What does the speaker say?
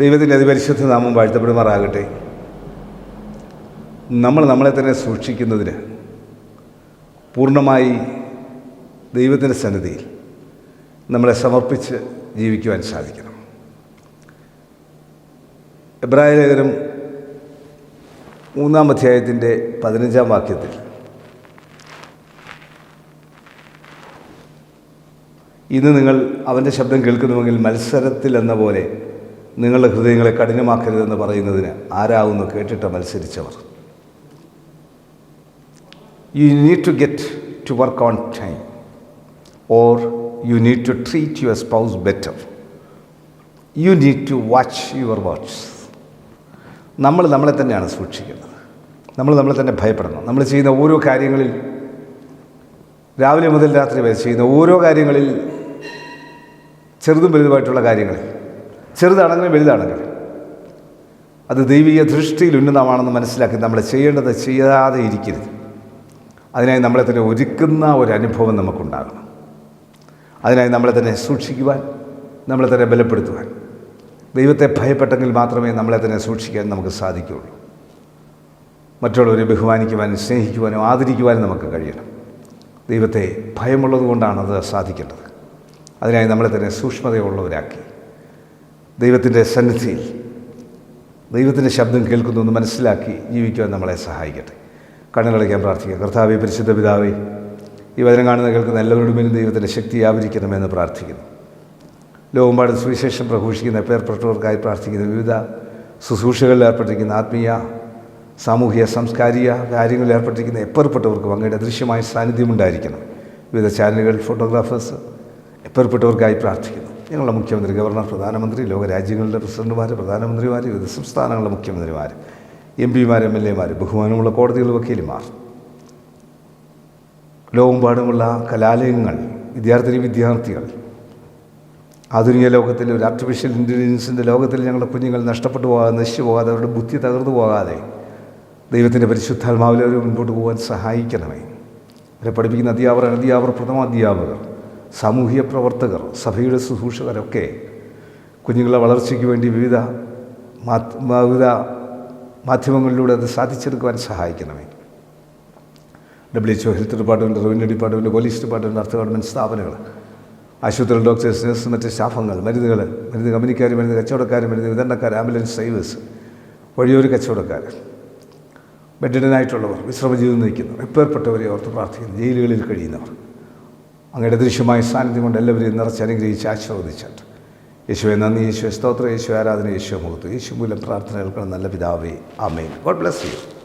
ദൈവത്തിന്റെ അതിപരിശുദ്ധ നാമം വാഴ്ത്തപ്പെടുമാറാകട്ടെ. നമ്മൾ നമ്മളെ തന്നെ സൂക്ഷിക്കുന്നതിന് പൂർണമായി ദൈവത്തിന്റെ സന്നിധിയിൽ നമ്മളെ സമർപ്പിച്ച് ജീവിക്കുവാൻ സാധിക്കണം. എബ്രായ ലേഖനം മൂന്നാം അധ്യായത്തിന്റെ പതിനഞ്ചാം വാക്യത്തിൽ ഇന്ന് നിങ്ങൾ അവന്റെ ശബ്ദം കേൾക്കുന്നുവെങ്കിൽ മത്സരത്തിൽ എന്ന പോലെ നിങ്ങളുടെ ഹൃദയങ്ങളെ കഠിനമാക്കരുതെന്ന് പറയുന്നതിന് ആരാവുന്നു കേട്ടിട്ട് മത്സരിച്ചവർ? You need to get to work on time or you need to treat your spouse better you need to watch your watch നമ്മൾ നമ്മളെ തന്നെയാണ് സൂക്ഷിക്കുന്നത്. നമ്മൾ നമ്മളെ തന്നെ ഭയപ്പെടണം. നമ്മൾ ചെയ്യുന്ന ഓരോ കാര്യങ്ങളിൽ രാവിലെ മുതൽ രാത്രി വരെ ചെയ്യുന്ന ഓരോ കാര്യങ്ങളിൽ ചെറുതും വലുതുമായിട്ടുള്ള കാര്യങ്ങളിൽ ചെറുതാണെങ്കിലും വലുതാണെങ്കിലും. അത് ദൈവിക ദൃഷ്ടിയിൽ ഉന്നതമാണെന്ന് മനസ്സിലാക്കി നമ്മൾ ചെയ്യേണ്ടത് ചെയ്യാതെ ഇരിക്കരുത്. അതിനായി നമ്മളെ തന്നെ ഒരുക്കുന്ന ഒരു അനുഭവം നമുക്കുണ്ടാകണം. അതിനായി നമ്മളെ തന്നെ സൂക്ഷിക്കുവാൻ നമ്മളെ തന്നെ ബലപ്പെടുത്തുവാൻ. ദൈവത്തെ ഭയപ്പെട്ടെങ്കിൽ മാത്രമേ നമ്മളെ തന്നെ സൂക്ഷിക്കാൻ നമുക്ക് സാധിക്കുകയുള്ളൂ. മറ്റുള്ളവരെ ബഹുമാനിക്കുവാനും സ്നേഹിക്കുവാനും ആദരിക്കുവാനും നമുക്ക് കഴിയണം. ദൈവത്തെ ഭയമുള്ളത് കൊണ്ടാണത് സാധിക്കേണ്ടത്. അതിനായി നമ്മളെ തന്നെ സൂക്ഷ്മതയുള്ളവരാക്കി. ദൈവത്തിന്റെ സന്നിധിയിൽ ദൈവത്തിന്റെ ശബ്ദം കേൾക്കുന്നു എന്ന് മനസ്സിലാക്കി ജീവിക്കുവാൻ നമ്മളെ സഹായിക്കട്ടെ. കണ്ണുകളയ്ക്കാൻ പ്രാർത്ഥിക്കുക. കർത്താവെ പരിശുദ്ധ പിതാവേ ഈ വചനം കാണുന്ന കേൾക്കുന്ന എല്ലാവരുടെ മേലും ദൈവത്തിന്റെ ശക്തി ആവരിക്കണമെന്ന് പ്രാർത്ഥിക്കുന്നു. ലോകമ്പാട് സുവിശേഷം പ്രഘോഷിക്കുന്ന പേർപ്പെട്ടവർക്കായി പ്രാർത്ഥിക്കുന്ന വിവിധ ശുശ്രൂഷകളിൽ ഏർപ്പെട്ടിരിക്കുന്ന ആത്മീയ സാമൂഹിക സാംസ്കാരിക കാര്യങ്ങളിൽ ഏർപ്പെട്ടിരിക്കുന്ന എപ്പേർപ്പെട്ടവർക്കും അങ്ങയുടെ ദൃശ്യമായ സാന്നിധ്യമുണ്ടായിരിക്കണം വിവിധ ചാനലുകൾ ഫോട്ടോഗ്രാഫേഴ്സ് എപ്പേർപ്പെട്ടവർക്കായി പ്രാർത്ഥിക്കുന്നു. ഞങ്ങളുടെ മുഖ്യമന്ത്രി ഗവർണർ പ്രധാനമന്ത്രി ലോകരാജ്യങ്ങളുടെ പ്രസിഡന്റുമാർ പ്രധാനമന്ത്രിമാർ വിവിധ സംസ്ഥാനങ്ങളുടെ മുഖ്യമന്ത്രിമാർ എം പിമാർ എം എൽ എമാർ ബഹുമാനമുള്ള കോടതികൾ വക്കീലുമാർ. ലോകമെമ്പാടുമുള്ള കലാലയങ്ങൾ വിദ്യാർത്ഥിനി വിദ്യാർത്ഥികൾ. ആധുനിക ലോകത്തിൽ ഒരു ആർട്ടിഫിഷ്യൽ ഇന്റലിജൻസിന്റെ ലോകത്തിൽ ഞങ്ങളുടെ കുഞ്ഞുങ്ങൾ നഷ്ടപ്പെട്ടു പോകാതെ നശിച്ചു പോകാതെ അവരുടെ ബുദ്ധി തകർന്നു പോകാതെ ദൈവത്തിന്റെ പരിശുദ്ധാത്മാവിൽ അവർ മുൻപോട്ട് പോകാൻ സഹായിക്കണമേ. അവരെ പഠിപ്പിക്കുന്ന അധ്യാപകർ അനധ്യാപകർ പ്രഥമാധ്യാപകർ സാമൂഹിക പ്രവർത്തകർ സഭയുടെ ശുശ്രൂഷകരൊക്കെ കുഞ്ഞുങ്ങളെ വളർച്ചയ്ക്ക് വേണ്ടി വിവിധ വിവിധ മാധ്യമങ്ങളിലൂടെ അത് സാധിച്ചെടുക്കുവാൻ സഹായിക്കണമേ. W H O health department revenue department police department അർത്ഥ ഗവൺമെന്റ് സ്ഥാപനങ്ങൾ ആശുപത്രികൾ ഡോക്ടേഴ്സ് നഴ്സ് മറ്റ് സ്റ്റാഫുകൾ മരുന്നുകൾ മരുന്ന് കമ്പനിക്കാർ മരുന്ന് കച്ചവടക്കാർ മരുന്ന് വിതരണക്കാർ ആംബുലൻസ് ഡ്രൈവേഴ്സ് വഴിയൊരു കച്ചവടക്കാർ ബെഡിഡനായിട്ടുള്ളവർ വിശ്രമജീവിതം നയിക്കുന്നവർ എപ്പേർപ്പെട്ടവരെ ഓർത്ത് പ്രാർത്ഥിക്കുന്നു ജയിലുകളിൽ കഴിയുന്നവർ. അങ്ങയുടെ ദൃശ്യമായ സാന്നിധ്യം കൊണ്ട് എല്ലാവരെയും നിറച്ച് അനുഗ്രഹിച്ച് ആശീർവദിച്ചിട്ട് യേശുവെ നന്ദി. യേശുവെ സ്തോത്രം. യേശു ആരാധന. യേശു മുഖത്ത് യേശു മൂലം പ്രാർത്ഥന കേൾക്കണം നല്ല പിതാവേ. ആമേൻ. God bless you.